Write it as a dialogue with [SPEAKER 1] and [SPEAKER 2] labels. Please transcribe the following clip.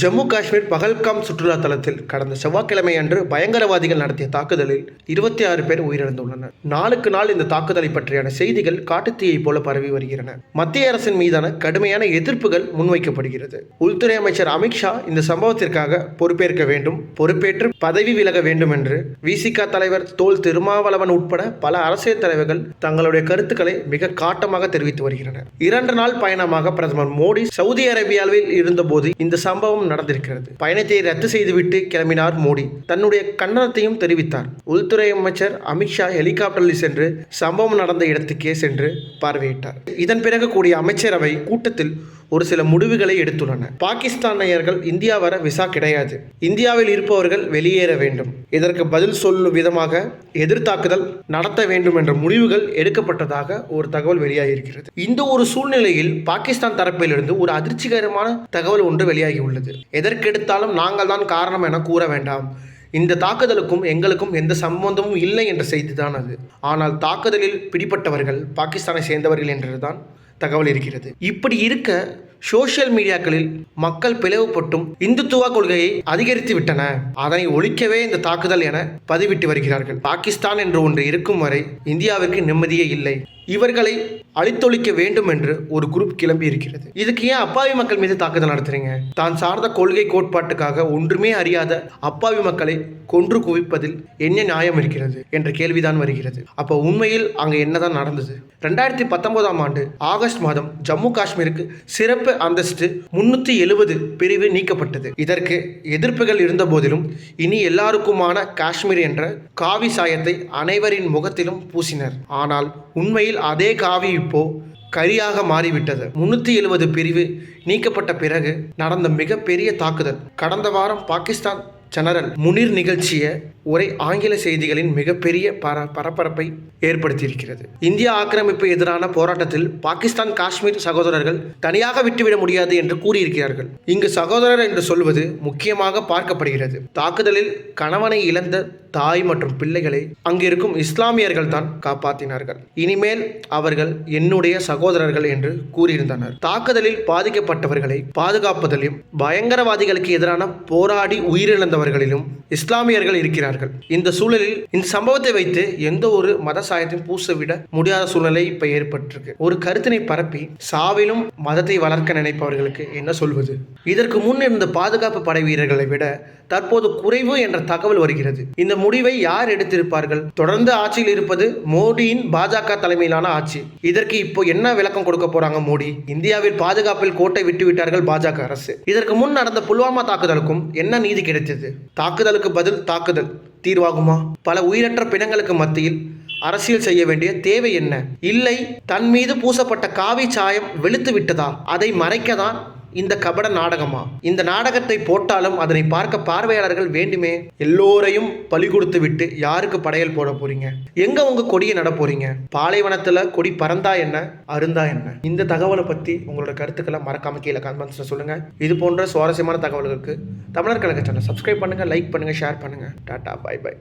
[SPEAKER 1] ஜம்மு காஷ்மீர் பகல்காம் சுற்றுலா தலத்தில் கடந்த செவ்வாய்க்கிழமை அன்று பயங்கரவாதிகள் நடத்திய தாக்குதலில் இருபத்தி ஆறு பேர் உயிரிழந்துள்ளனர். நாளுக்கு நாள் இந்த தாக்குதலை பற்றியான செய்திகள் காட்டுத்தீயைப் போல பரவி வருகின்றன. மத்திய அரசின் மீதான கடுமையான எதிர்ப்புகள் முன்வைக்கப்படுகிறது. உள்துறை அமைச்சர் அமித்ஷா இந்த சம்பவத்திற்காக பொறுப்பேற்க வேண்டும் பொறுப்பேற்று பதவி விலக வேண்டும் என்று விசிக தலைவர் தோல் திருமாவளவன் உட்பட பல அரசியல் தலைவர்கள் தங்களுடைய கருத்துக்களை மிக காட்டமாக தெரிவித்து வருகின்றனர். இரண்டு நாள் பயணமாக பிரதமர் மோடி சவுதி அரேபியாவில் இருந்தபோது இந்த சம்பவம் நடந்திருக்கிறது. பயணத்தை ரத்து செய்துவிட்டு கிளம்பினார் மோடி. தன்னுடைய கண்டனத்தையும் தெரிவித்தார். உள்துறை அமைச்சர் அமித்ஷா ஹெலிகாப்டரில் சென்று சம்பவம் நடந்த இடத்துக்கே சென்று பார்வையிட்டார். இதன் பிறகு கூடிய அமைச்சரவை கூட்டத்தில் ஒரு சில முடிவுகளை எடுத்துள்ளன. பாகிஸ்தானியர்கள் இந்தியா வர விசா கிடையாது. இந்தியாவில் இருப்பவர்கள் வெளியேற வேண்டும். இதற்கு பதில் சொல்லும் விதமாக எதிர்த்தாக்குதல் நடத்த வேண்டும் என்ற முடிவுகள் எடுக்கப்பட்டதாக ஒரு தகவல் வெளியாகியிருக்கிறது. இந்த ஒரு சூழ்நிலையில் பாகிஸ்தான் தரப்பிலிருந்து ஒரு அதிர்ச்சிகரமான தகவல் ஒன்று வெளியாகியுள்ளது. எதற்கெடுத்தாலும் நாங்கள் தான் காரணம் என கூற வேண்டாம். இந்த தாக்குதலுக்கும் எங்களுக்கும் எந்த சம்பந்தமும் இல்லை என்ற செய்தி தான் அது. ஆனால் தாக்குதலில் பிடிப்பட்டவர்கள் பாகிஸ்தானை சேர்ந்தவர்கள் என்றுதான் தகவல் இருக்கிறது. இப்படி இருக்க சோசியல் மீடியாக்களில் மக்கள் பிளவுபட்டும் இந்துத்துவ கொள்கையை அதிகரித்து விட்டன. அதனை ஒழிக்கவே இந்த தாக்குதல் என பதிவிட்டு வருகிறார்கள். பாகிஸ்தான் என்று ஒன்று இருக்கும் வரை இந்தியாவிற்கு நிம்மதியே இல்லை. இவர்களை அழித்தொழிக்க வேண்டும் என்று ஒரு குரூப் கிளம்பி இருக்கிறது. இதுக்கு ஏன் அப்பாவி மக்கள் மீது தாக்குதல் நடத்துறீங்க? தான் சார்ந்த கொள்கை கோட்பாட்டுக்காக ஒன்றுமே அறியாத அப்பாவி மக்களை கொன்று குவிப்பதில் என்ன நியாயம் இருக்கிறது என்ற கேள்விதான் வருகிறது. அப்போ உண்மையில் அங்கே என்னதான் நடந்தது? ரெண்டாயிரத்தி பத்தொன்பதாம் ஆண்டு ஆகஸ்ட் மாதம் ஜம்மு காஷ்மீருக்கு சிறப்பு அந்தஸ்து முன்னூற்றி எழுபது பிரிவு நீக்கப்பட்டது. இதற்கு எதிர்ப்புகள் இருந்த போதிலும் இனி எல்லாருக்குமான காஷ்மீர் என்ற காவி சாயத்தை அனைவரின் முகத்திலும் பூசினர். ஆனால் உண்மையில் அதே காவி இப்போ கரியாக மாறிவிட்டது. முன்னூற்றி எழுபது பிரிவு நீக்கப்பட்ட பிறகு நடந்த மிகப்பெரிய தாக்குதல். கடந்த வாரம் பாகிஸ்தான் ஜெனரல் முனிர் நிகழ்ச்சிய ஒரே ஆங்கில செய்திகளின் மிகப்பெரிய பர பரபரப்பை ஏற்படுத்தியிருக்கிறது. இந்திய ஆக்கிரமிப்பு எதிரான போராட்டத்தில் பாகிஸ்தான் காஷ்மீர் சகோதரர்கள் தனியாக விட்டுவிட முடியாது என்று கூறியிருக்கிறார்கள். இங்கு சகோதரர் என்று சொல்வது முக்கியமாக பார்க்கப்படுகிறது. தாக்குதலில் கணவனை இழந்த தாய் மற்றும் பிள்ளைகளை அங்கிருக்கும் இஸ்லாமியர்கள் தான் காப்பாற்றினார்கள் இனிமேல் அவர்கள் என்னுடைய சகோதரர்கள் என்று கூறியிருந்தனர். தாக்குதலில் பாதிக்கப்பட்டவர்களை பாதுகாப்பதிலும் பயங்கரவாதிகளுக்கு எதிரான போராடி சேர்ந்தவர்களிலும் இஸ்லாமியர்கள் இருக்கிறார்கள். இந்த சூழலில் இந்த சம்பவத்தை வைத்து எந்த ஒரு மத சாயத்தையும் பூசவிட முடியாத சூழ்நிலை இப்ப ஏற்பட்டிருக்கு. ஒரு கருத்தினை பரப்பி சாவிலும் மதத்தை வளர்க்க நினைப்பவர்களுக்கு என்ன சொல்வது? இதற்கு முன் இருந்த பாதுகாப்பு படை வீரர்களை விட தற்போது குறைவு என்ற தகவல் வருகிறது. இந்த முடிவை யார் எடுத்திருப்பார்கள்? தொடர்ந்து ஆட்சியில் இருப்பது மோடியின் பாஜக தலைமையிலான ஆட்சி. இதற்கு இப்போ என்ன விளக்கம் கொடுக்க போறாங்க மோடி? இந்தியாவில் பாதுகாப்பில் கோட்டை விட்டுவிட்டார்கள் பாஜக அரசு. இதற்கு முன் நடந்த புல்வாமா தாக்குதலுக்கும் என்ன நீதி கிடைத்தது? தாக்குதலுக்கு பதில் தாக்குதல். தீர்வாகுமா? பல உயிரற்ற பிணங்களுக்கு மத்தியில் அரசியல் செய்ய வேண்டிய தேவை என்ன? இல்லை தன் மீது பூசப்பட்ட காவி சாயம் வெளுத்து விட்டதா அதை மறைக்கதான் இந்த கபட நாடகமா? இந்த நாடகத்தை போட்டாலும் அதனை பார்க்க பார்வையாளர்கள் வேண்டுமே? எல்லோரையும் பலி கொடுத்து விட்டு யாருக்கு படையல் போட போறீங்க? எங்க உங்க கொடியை நட போறீங்க? பாலைவனத்துல கொடி பறந்தா என்ன? அருந்தா என்ன? இந்த தகவலை பத்தி உங்களோட கருத்துக்களை மறக்காம கீழே கமெண்ட்ஸ்ல சொல்லுங்க. இது போன்ற சுவாரஸ்யமான தகவல்களுக்கு தமிழர் கழக சேனல் சப்ஸ்கிரைப் பண்ணுங்க லைக் பண்ணுங்க ஷேர் பண்ணுங்க. Tata by by